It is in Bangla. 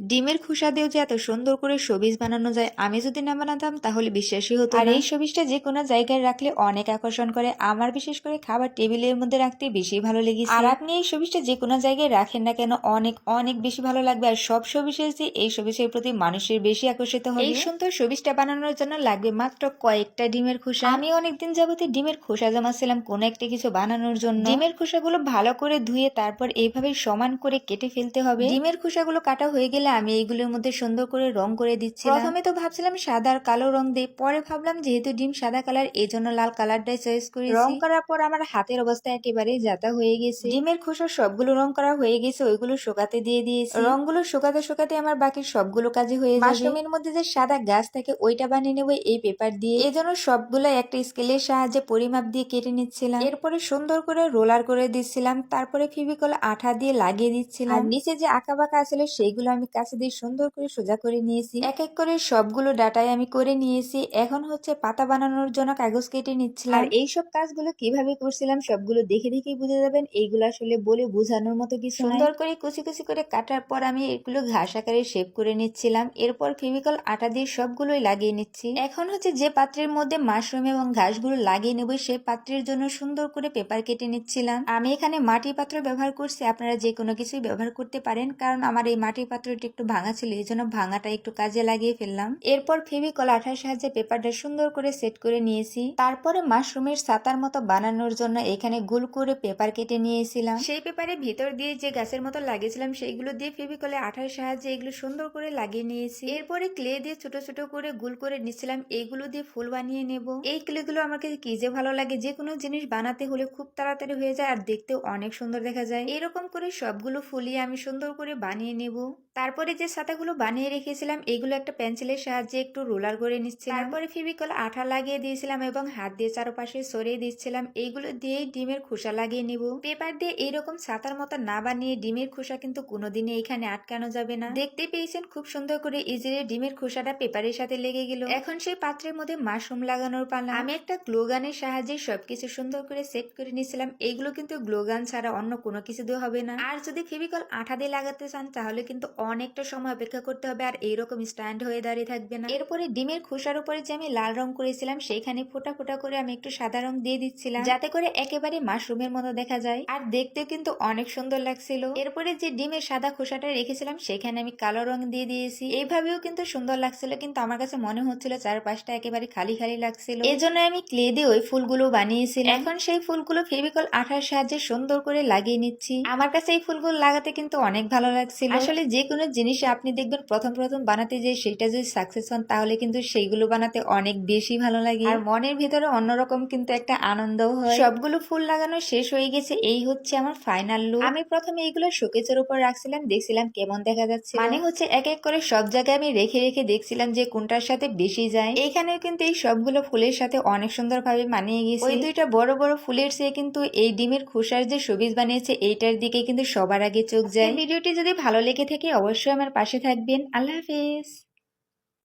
ডিমের খোসা দিয়েও যে এত সুন্দর করে সবিজ বানানো যায় আমি যদি না বানাতাম তাহলে বিশ্বাসই হতো আর এই সবিজটা যে কোনো জায়গায় রাখলে অনেক আকর্ষণ করে আমার বিশেষ করে খাবার টেবিলের মধ্যে রাখতে বেশি ভালো লেগেছে। আর আপনি এই সবিজটা যে কোনো জায়গায় রাখেন না কেন অনেক অনেক বেশি ভালো লাগবে। আর সব সবিজের যে এই সবিজের প্রতি মানুষের বেশি আকর্ষিত হবে। এই সুন্দর সবিজটা বানানোর জন্য লাগবে মাত্র কয়েকটা ডিমের খোসা। আমি অনেকদিন যাবতীয় ডিমের খোসা জমাচ্ছিলাম কোনো একটা কিছু বানানোর জন্য। ডিমের খোসাগুলো ভালো করে ধুয়ে তারপর এইভাবে সমান করে কেটে ফেলতে হবে। ডিমের খোসাগুলো কাটা হয়ে গেলে আমি এইগুলোর মধ্যে সুন্দর করে রং করে দিচ্ছি প্রথমে তো ভাবছিলাম সাদা আর কালো রং দিই পরে ভাবলাম যেহেতু ডিম সাদা কালার এই জন্য লাল কালারটাই চয়েস করি রং করার পর আমার হাতের অবস্থা একেবারে যাতা হয়ে গেছে। ডিমের খোসা সবগুলো রং করা হয়ে গেছে ওইগুলো শুকাতে দিয়ে দিয়েছি। রংগুলো শুকাতে শুকাতে আমার বাকি সবগুলো কাজে হয়ে যাবে। মাশরুমের মধ্যে যে সাদা গাছ থাকে ওইটা বানিয়ে নেব এই পেপার দিয়ে। এই জন্য সবগুলো একটা স্কেলের সাহায্যে পরিমাপ দিয়ে কেটে নিচ্ছিলাম। এরপরে সুন্দর করে রোলার করে দিচ্ছিলাম তারপরে ফিবিকল আঠা দিয়ে লাগিয়ে দিচ্ছিলাম। আর নিচে যে আঁকা বাঁকা আসলে সেইগুলো আমি কাছে দিয়ে সুন্দর করে সোজা করে নিয়েছি। এক এক করে সবগুলো ডাটাই আমি করে নিয়েছি। এখন হচ্ছে পাতা বানানোর জন্য কাগজ কেটে নিচ্ছিলাম। আর এইসব কাজগুলো কীভাবে করছিলাম সবগুলো দেখে দেখেই বুঝে যাবেন। এইগুলো আসলে বলে বোঝানোর মতো কিছু সুন্দর করে কুচি কুচি করে কাটার পর আমি এগুলো ঘাস আকারে শেপ করে নিচ্ছিলাম। এরপর ফেভিকল আটা দিয়ে সবগুলোই লাগিয়ে নিচ্ছি। এখন হচ্ছে যে পাত্রের মধ্যে মাশরুম এবং ঘাসগুলো লাগিয়ে নেব সেই পাত্রের জন্য সুন্দর করে পেপার কেটে নিচ্ছিলাম। আমি এখানে মাটির পাত্র ব্যবহার করছি আপনারা যে কোনো কিছুই ব্যবহার করতে পারেন। কারণ আমার এই মাটির পাত্রটি একটু ভাঙা ছিল, এই জন্য ভাঙাটা একটু কাজে লাগিয়ে ফেললাম। এরপর ফেভিকল আঠার সাহায্যে পেপারটা সুন্দর করে সেট করে নিয়েছি। তারপরে মাশরুমের সাতার মতো বানানোর জন্য এখানে গোল করে পেপার কেটে নিয়েছিলাম। সেই পেপারের ভিতর দিয়ে যে গাছের মতো লাগিয়েছিলাম, সেইগুলো দিয়ে ফেভিকলে আঠার সাহায্যে এগুলো সুন্দর করে লাগিয়ে নিয়েছি। এরপরে ক্লে দিয়ে ছোট ছোট করে গোল করে নিচ্ছিলাম এইগুলো দিয়ে ফুল বানিয়ে নেব। এই ক্লেগুলো আমার কাছে কি যে ভালো লাগে, যে কোনো জিনিস বানাতে হলে খুব তাড়াতাড়ি হয়ে যায় আর দেখতেও অনেক সুন্দর দেখা যায়। এরকম করে সবগুলো ফুলিয়ে আমি সুন্দর করে বানিয়ে নেব। তারপরে যে ছাতাগুলো বানিয়ে রেখেছিলাম, এগুলো একটা পেন্সিলের সাহায্যে একটু রোলার করে নিচ্ছি তারপরে ফেভিকল আঠা লাগিয়ে দিয়েছিলাম এবং হাত দিয়ে চারপাশে সরিয়ে দিচ্ছিলাম। এইগুলো দিয়ে ডিমের খোসা লাগিয়ে নিব। পেপার দিয়ে এইরকম ছাতার মতো না বানিয়ে ডিমের খোসা কিন্তু কোনোদিনই এখানে আটকানো যাবে না। দেখতে পেয়েছেন খুব সুন্দর করে ইজিলি ডিমের খোসাটা পেপারের সাথে লেগে গেল। এখন সেই পাত্রের মধ্যে মাশরুম লাগানোর পালা। আমি একটা গ্লোগানের সাহায্যে সবকিছু সুন্দর করে সেট করে নিয়েছিলাম এইগুলো কিন্তু গ্লোগান ছাড়া অন্য কোনো কিছু দিয়ে হবে না। আর যদি ফেভিকল আঠা দিয়ে লাগাতে চান, তাহলে কিন্তু অনেকটা সময় অপেক্ষা করতে হবে আর এইরকম স্ট্যান্ড হয়ে দাঁড়িয়ে থাকবে না। এরপরে ডিমের খোসার উপরে যে আমি লাল রং করেছিলাম, সেইখানে ফোটা ফোটা করে আমি একটু সাদা রং দিয়ে দিচ্ছিলাম, যাতে করে একেবারে মাশরুমের মতো দেখা যায়। আর দেখতে কিন্তু অনেক সুন্দর লাগছিল। এরপরে যে ডিমের সাদা খোসাটা রেখেছিলাম, সেখানে আমি কালো রং দিয়ে দিয়েছি। এইভাবেও কিন্তু সুন্দর লাগছিল, কিন্তু আমার কাছে মনে হচ্ছিল চারপাশটা একেবারে খালি খালি লাগছিল। এই জন্য আমি ক্লে দিয়ে ওই ফুলগুলো বানিয়েছিলাম। এখন সেই ফুলগুলো ফেভিকল আঠার সাহায্যে সুন্দর করে লাগিয়ে নিচ্ছি। আমার কাছে এই ফুলগুলো লাগাতে কিন্তু অনেক ভালো লাগছিল। আসলে যে জিনিস আপনি দেখবেন প্রথম প্রথম বানাতে যে সেটা যদি সাকসেস হন তাহলে কিন্তু সেইগুলো বানাতে অনেক বেশি ভালো লাগে। আর মনের ভিতরে অন্যরকম কিন্তু একটা আনন্দ হয়। সবগুলো ফুল লাগানো শেষ হয়ে গেছে এই হচ্ছে আমার ফাইনাল লুক আমি প্রথমে এইগুলো শোকেজের উপর রাখছিলাম দেখছিলাম কেমন দেখা যাচ্ছে। মানে হচ্ছে এক এক করে সব জায়গায় আমি রেখে রেখে দেখছিলাম যে কোনটার সাথে বেশি যায়। এখানেও কিন্তু এই সবগুলো ফুলের সাথে অনেক সুন্দর ভাবে মানিয়ে গেছে। ওই দুইটা বড় বড় ফুলের চেয়ে কিন্তু এই ডিমের খোসার যে সবিজ বানিয়েছে এইটার দিকে কিন্তু সবার আগে চোখ যায়। ভিডিওটি যদি ভালো লেগে থাকে অবশ্যই আমার পাশে থাকবেন। আল্লাহ হাফেজ।